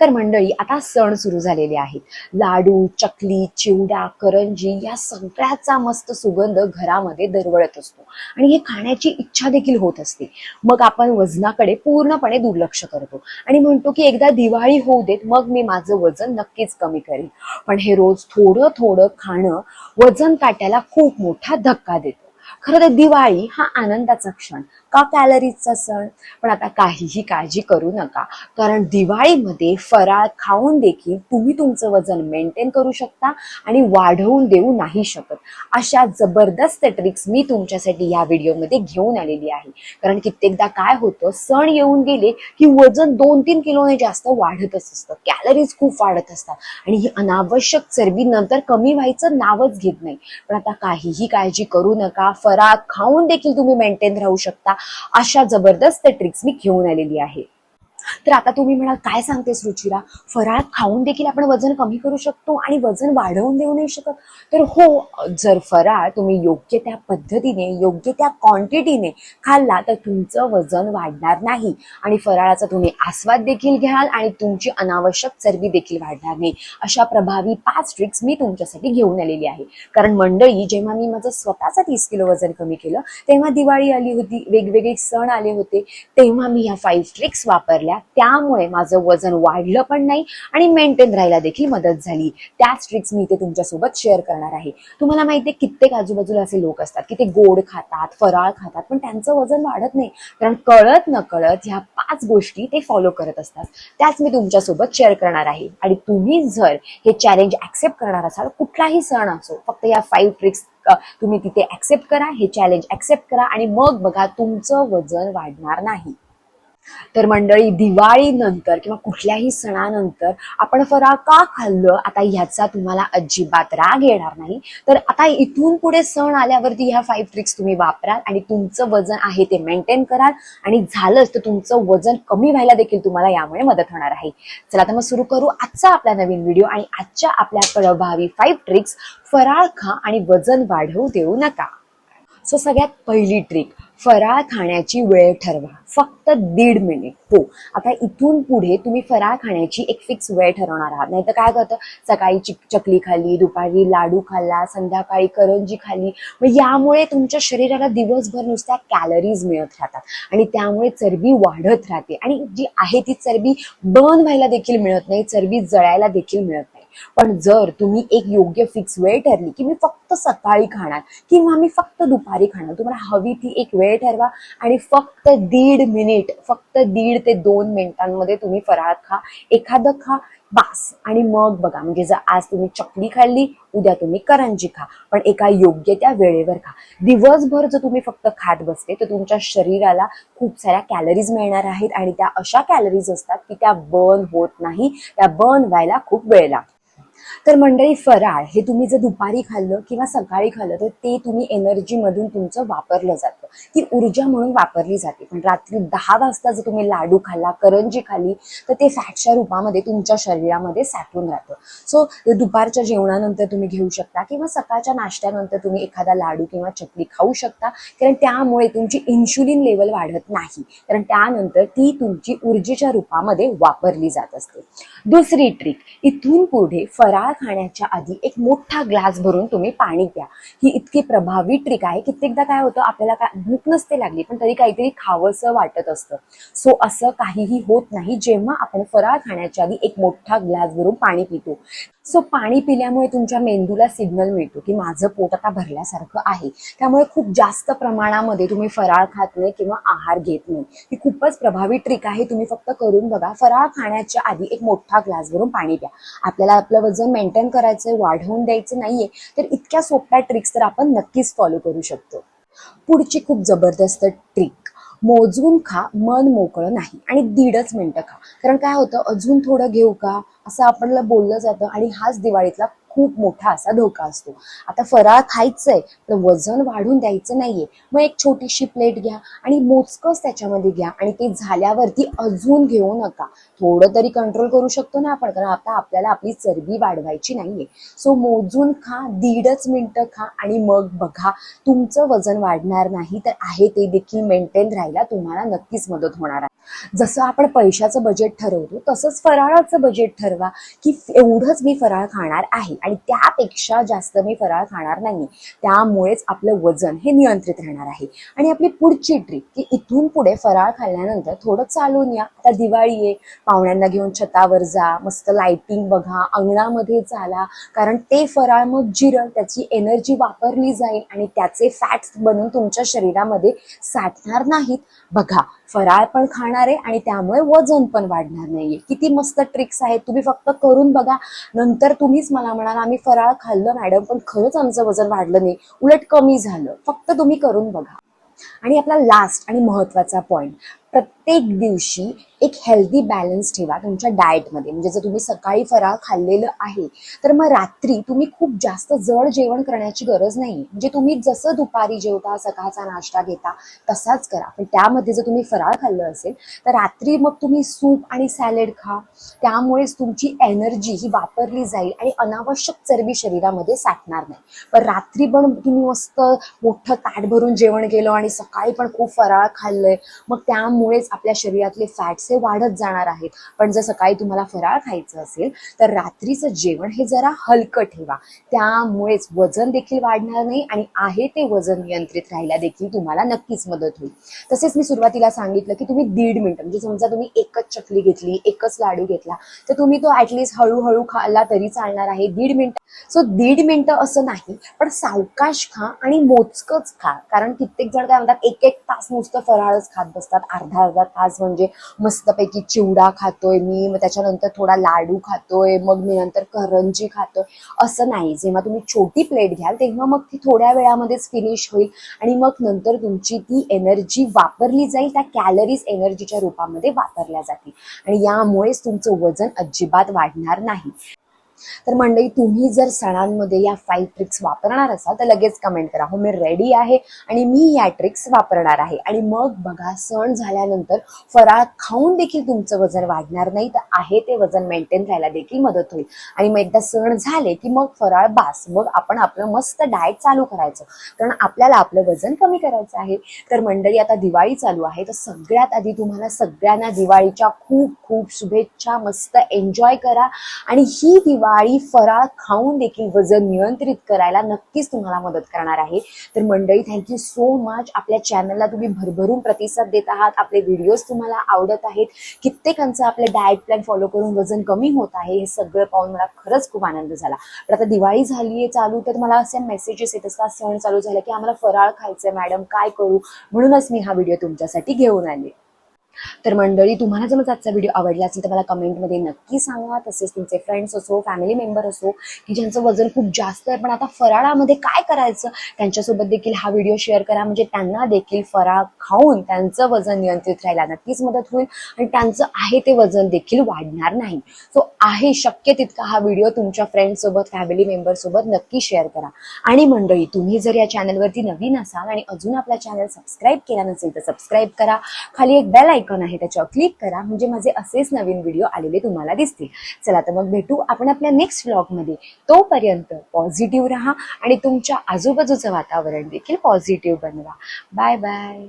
तर मंडळी आता सण सुरू झालेले आहेत. लाडू चकली चिवडा करंजी या सगळ्याचा मस्त सुगंध घरामध्ये दरवळत असतो. आणि हे खाण्याची इच्छा देखील होत असते. मग आपण वजनाकडे पूर्णपणे दुर्लक्ष करतो. आणि म्हणतो की एकदा दिवाळी होऊ देत मग मी माझं वजन नक्कीच कमी करेन. पण हे रोज थोडं थोडं खाणं वजन काट्याला खूप मोठा धक्का देतो. खरं तर दिवाळी हा आनंदाचा क्षण का कॅलरीजचा सण? पण आता काहीही काळजी करू नका कारण दिवाळीमध्ये फराळ खाऊन देखील तुम्ही तुमचं वजन मेंटेन करू शकता आणि वाढवून देऊ नाही शकत. अशा जबरदस्त ट्रिक्स मी तुमच्यासाठी या व्हिडिओमध्ये घेऊन आलेली आहे. कारण कित्येकदा काय होतं सण येऊन गेले की वजन दोन तीन किलोने जास्त वाढतच असतं कॅलरीज खूप वाढत असतात आणि ही अनावश्यक चरबी नंतर कमी व्हायचं नावच घेत नाही. पण आता काहीही काळजी करू नका फराळ खाऊन देखील तुम्ही मेंटेन राहू शकता. अशा जबरदस्त ट्रिक्स मी घेऊन आलेली आहे. तर आता तुम्ही म्हणाल काय सांगतेस रुचिरा? फराळ खाऊन देखील आपण वजन कमी करू शकतो आणि वजन वाढवून देऊ नाही शकत. तर हो जर फराळ तुम्ही योग्य त्या पद्धतीने योग्य त्या क्वांटिटीने खाल्ला तर तुमचं वजन वाढणार नाही. आणि फराळाचा तुम्ही आस्वाद देखील घ्याल आणि तुमची अनावश्यक चरबी देखील वाढणार नाही. अशा प्रभावी पाच ट्रिक्स मी तुमच्यासाठी घेऊन आलेली आहे. कारण मंडळी जेव्हा मी माझं स्वतःचं तीस किलो वजन कमी केलं तेव्हा दिवाळी आली होती वेगवेगळे सण आले होते तेव्हा मी ह्या फाईव्ह ट्रिक्स वापरल्या. त्यामुळे माझं वजन वाढलं पण नाही आणि मेंटेन राहायला देखील मदत झाली. त्याच ट्रिक्स मी इथे तुमच्यासोबत शेअर करणार आहे. तुम्हाला माहिती आहे कित्येक आजूबाजूला असे लोक असतात की ते गोड खातात फराळ खातात पण त्यांचं वजन वाढत नाही. कारण कळत न कळत ह्या पाच गोष्टी ते फॉलो करत असतात. त्याच मी तुमच्यासोबत शेअर करणार आहे. आणि तुम्ही जर हे चॅलेंज ऍक्सेप्ट करणार असाल कुठलाही सण असो फक्त या फाईव्ह ट्रिक्स तुम्ही तिथे ऍक्सेप्ट करा हे चॅलेंज ऍक्सेप्ट करा आणि मग बघा तुमचं वजन वाढणार नाही. तर मंडळी दिवाळी नंतर किंवा कुठल्याही सणानंतर आपण फराळ का खाल्लं? आता ह्याचा तुम्हाला अजिबात राग येणार नाही. तर आता इथून पुढे सण आल्यावरती ह्या फाईव्ह ट्रिक्स तुम्ही वापराल आणि तुमचं वजन आहे ते मेंटेन कराल आणि झालंच तर तुमचं वजन कमी व्हायला देखील तुम्हाला यामुळे मदत होणार आहे. चला तर मग सुरू करू आजचा आपला नवीन व्हिडिओ आणि आजच्या आपल्या प्रभावी फाईव्ह ट्रिक्स फराळ खा आणि वजन वाढवू देऊ नका. सो सगळ्यात पहिली ट्रिक फराळ खाण्याची वेळ ठरवा. फक्त दीड मिनिट हो. आता इथून पुढे तुम्ही फराळ खाण्याची एक फिक्स वेळ ठरवणार आहात. नाही तर काय करतं सकाळी चिक चकली खाल्ली दुपारी लाडू खाल्ला संध्याकाळी करंजी खाली मग यामुळे तुमच्या शरीराला दिवसभर नुसत्या कॅलरीज मिळत राहतात. आणि त्यामुळे चरबी वाढत राहते. आणि जी आहे ती चरबी बर्न व्हायला देखील मिळत नाही चरबी जळायला देखील मिळत नाही. पण जर तुम्ही एक योग्य फिक्स वेळ ठरली की मी फक्त सकाळी खाणार किंवा मी फक्त दुपारी खाणार तुम्हाला हवी ती एक वेळ ठरवा आणि फक्त दीड मिनिट फक्त दीड ते दोन मिनिटांमध्ये तुम्ही फराळ खा एखादं खा बास. आणि मग बघा म्हणजे जर आज तुम्ही चकली खाल्ली उद्या तुम्ही करंजी खा पण एका योग्य त्या वेळेवर खा. दिवसभर जर तुम्ही फक्त खात बसते तर तुमच्या शरीराला खूप साऱ्या कॅलरीज मिळणार आहेत आणि त्या अशा कॅलरीज असतात की त्या बर्न होत नाही त्या बर्न व्हायला खूप वेळ लागतो. तर मंडळी फराळ हे तुम्ही जर दुपारी खाल्लं किंवा सकाळी खाल्लं तर ते तुम्ही एनर्जीमधून तुमचं वापरलं जातं. ती ऊर्जा म्हणून वापरली जाते. पण रात्री दहा वाजता जर तुम्ही लाडू खाल्ला करंजी खाली तर ते फॅटच्या रूपामध्ये तुमच्या शरीरामध्ये साठून राहतं. सो दुपारच्या जेवणानंतर तुम्ही घेऊ शकता किंवा सकाळच्या नाश्त्यानंतर तुम्ही एखादा लाडू किंवा चकली खाऊ शकता. कारण त्यामुळे तुमची इन्शुलिन लेवल वाढत नाही. कारण त्यानंतर ती तुमची ऊर्जेच्या रूपामध्ये वापरली जात असते. दुसरी ट्रिक इथून पुढे फराळ खाण्याच्या आधी एक मोठा ग्लास भरून तुम्ही पाणी प्या. ही इतकी प्रभावी ट्रिक आहे कित्येकदा काय होतं आपल्याला काय भूक नसते लागली पण तरी काहीतरी खावंसं वाटत असतं. सो असं काहीही होत नाही. जेव्हा आपण फराळ खाण्याच्या आधी एक मोठा ग्लास भरून पाणी पितो सो पाणी पिल्यामुळे तुमच्या मेंदूला सिग्नल मिळतो की माझं पोट आता भरल्यासारखं आहे. त्यामुळे खूप जास्त प्रमाणामध्ये तुम्ही फराळ खात नाही किंवा आहार घेत नाही. ही खूपच प्रभावी ट्रिक आहे. तुम्ही फक्त करून बघा. फराळ खाण्याच्या आधी एक मोठा ग्लास भरून पाणी प्या. आपल्याला आपलं वजन मेंटेन करायचंय वाढवून द्यायचं नाहीये तर इतक्या सोप्या ट्रिक्स तर आपण नक्कीच फॉलो करू शकतो. पुढची खूप जबरदस्त ट्रिक मोजून खा मन मोकळं नाही. आणि दीडच मिनटं खा. कारण काय होतं अजून थोडं घेऊ का? असं आपल्याला बोललं जातं आणि हाच दिवाळीतला खूप मोठा असा धोका असतो. आता फराळ खायचंय तर वजन वाढून द्यायचं नाहीये. मग एक छोटीशी प्लेट घ्या आणि मोजकच त्याच्यामध्ये घ्या आणि ते झाल्यावरती अजून घेऊ नका. थोडं तरी कंट्रोल करू शकतो ना आपण कारण आता आपल्याला आपली चरबी वाढवायची नाहीये. सो मोजून खा दीडच मिनिटं खा आणि मग बघा तुमचं वजन वाढणार नाही तर आहे ते देखील मेंटेन राहायला तुम्हाला नक्कीच मदत होणार आहे. जसं आपण पैशाचं बजेट ठरवतो तसंच फराळाचं बजेट ठरवा की एवढंच मी फराळ खाणार आहे. आणि त्यापेक्षा जास्त मी फराळ खाणार नाही त्यामुळेच आपलं वजन हे नियंत्रित राहणार आहे. आणि आपली पुढची ट्रिक की इथून पुढे फराळ खाल्ल्यानंतर थोडं चालून या. आता दिवाळी आहे पाहुण्यांना घेऊन छतावर जा मस्त लाइटिंग बघा अंगणामध्ये चाला. कारण ते फराळ मग जिरल त्याची एनर्जी वापरली जाईल आणि त्याचे फॅट्स बनून तुमच्या शरीरामध्ये साठणार नाहीत. बघा फराळ पण खाणार आहे आणि त्यामुळे वजन पण वाढणार नाहीये. किती मस्त ट्रिक्स आहेत. तुम्ही फक्त करून बघा. नंतर तुम्हीच मला म्हणाल आम्ही फराळ खाल्लं मॅडम पण खरंच आमचं वजन वाढलं नाही. उलट कमी झालं. फक्त तुम्ही करून बघा. आणि आपला लास्ट आणि महत्त्वाचा पॉईंट प्रत्येक प्रत्येक दिवशी एक हेल्दी बॅलन्स ठेवा तुमच्या डाएटमध्ये म्हणजे जर तुम्ही सकाळी फराळ खाल्लेलं आहे तर मग रात्री तुम्ही खूप जास्त जड जेवण करण्याची गरज नाही. म्हणजे तुम्ही जसं दुपारी जेवता सकाळचा नाश्ता घेता तसाच करा. पण त्यामध्ये जर तुम्ही फराळ खाल्लं असेल तर रात्री मग तुम्ही सूप आणि सॅलेड खा. त्यामुळेच तुमची एनर्जी ही वापरली जाईल आणि अनावश्यक चरबी शरीरामध्ये साठणार नाही. पण रात्री पण तुम्ही मस्त मोठं ताट भरून जेवण केलं आणि सकाळी पण खूप फराळ खाल्लंय मग त्यामुळेच आपल्या शरीरातले फॅट्स हे वाढत जाणार आहेत. पण जर सकाळी तुम्हाला फराळ खायचं असेल तर रात्रीचं जेवण हे जरा हलकं ठेवा. त्यामुळेच वजन देखील वाढणार नाही आणि आहे ते वजन नियंत्रित राहायला देखील तुम्हाला नक्कीच मदत होईल. तसेच मी सुरुवातीला सांगितलं की तुम्ही दीड मिनिट म्हणजे समजा तुम्ही एकच चकली घेतली एकच लाडू घेतला तर तुम्ही तो ऍटलिस्ट हळूहळू खाल्ला तरी चालणार आहे. दीड मिनिट. सो दीड मिनिटं असं नाही पण सावकाश खा आणि मोजकच खा. कारण कित्येक जण काय म्हणतात एक एक तास नुसतं फराळच खात बसतात अर्धा अर्धा तास म्हणजे मस्तपैकी चिवडा खातोय मी मग त्याच्यानंतर थोडा लाडू खातोय मग मी नंतर करंजी खातोय. असं नाही जेव्हा तुम्ही छोटी प्लेट घ्याल तेव्हा मग ती थोड्या वेळामध्येच फिनिश होईल आणि मग नंतर तुमची ती एनर्जी वापरली जाईल त्या कॅलरीज एनर्जीच्या रूपामध्ये वापरल्या जातील. आणि यामुळेच तुमचं वजन अजिबात वाढणार नाही. तर मंडळी तुम्ही जर सणांमध्ये या फाईव्ह ट्रिक्स वापरणार असाल तर लगेच कमेंट करा. हो मी रेडी आहे आणि मी या ट्रिक्स वापरणार आहे. आणि मग बघा सण झाल्यानंतर फराळ खाऊन देखील तुमचं वजन वाढणार नाही तर आहे ते वजन मेंटेन राहायला देखील मदत होईल. आणि मग एकदा सण झाले की मग फराळ बास मग आपण आपलं मस्त डाएट चालू करायचं. कारण आपल्याला आपलं वजन कमी करायचं आहे. तर मंडळी आता दिवाळी चालू आहे तर सगळ्यात आधी तुम्हाला सगळ्यांना दिवाळीच्या खूप खूप शुभेच्छा. मस्त एन्जॉय करा. आणि ही दिवाळी फराळ खाऊन देखील वजन नियंत्रित करायला नक्कीच तुम्हाला मदत करणार आहे. तर मंडळी थँक्यू सो मच आपल्या चॅनलला तुम्ही भरभरून प्रतिसाद देत आहात. आपले व्हिडिओज तुम्हाला आवडत आहेत. कित्येकांचं आपले डाएट प्लॅन फॉलो करून वजन कमी होत आहे हे सगळं पाहून मला खरंच खूप आनंद झाला. तर आता दिवाळी झाली आहे चालू तर मला असे मेसेजेस येत असतात सण चालू झाले की आम्हाला फराळ खायचंय मॅडम काय करू? म्हणूनच मी हा व्हिडिओ तुमच्यासाठी घेऊन आले. तर मंडळी तुम्हाला जर माझा आजचा व्हिडिओ आवडला असेल तर मला कमेंटमध्ये नक्की सांगा. तसेच तुमचे फ्रेंड्स असो फॅमिली मेंबर असो की ज्यांचं वजन खूप जास्त आहे पण आता फराळामध्ये काय करायचं? त्यांच्यासोबत देखील हा व्हिडिओ शेअर करा. म्हणजे त्यांना देखील फराळ खाऊन त्यांचं वजन नियंत्रित राहायला नक्कीच मदत होईल आणि त्यांचं आहे ते वजन देखील वाढणार नाही. सो आहे शक्य तितका हा व्हिडिओ तुमच्या फ्रेंडसोबत फॅमिली मेंबरसोबत नक्की शेअर करा. आणि मंडळी तुम्ही जर या चॅनलवरती नवीन असाल आणि अजून आपला चॅनल सबस्क्राईब केला नसेल तर सबस्क्राईब करा. खाली एक बेल आयकॉन आहे त्याच्यावर क्लिक करा. म्हणजे माझे असेच नवीन व्हिडिओ आलेले तुम्हाला दिसतील. चला तर मग भेटू आपण आपल्या नेक्स्ट व्लॉगमध्ये तोपर्यंत पॉझिटिव्ह राहा आणि तुमच्या आजूबाजूचं वातावरण देखील पॉझिटिव्ह बनवा. Bye bye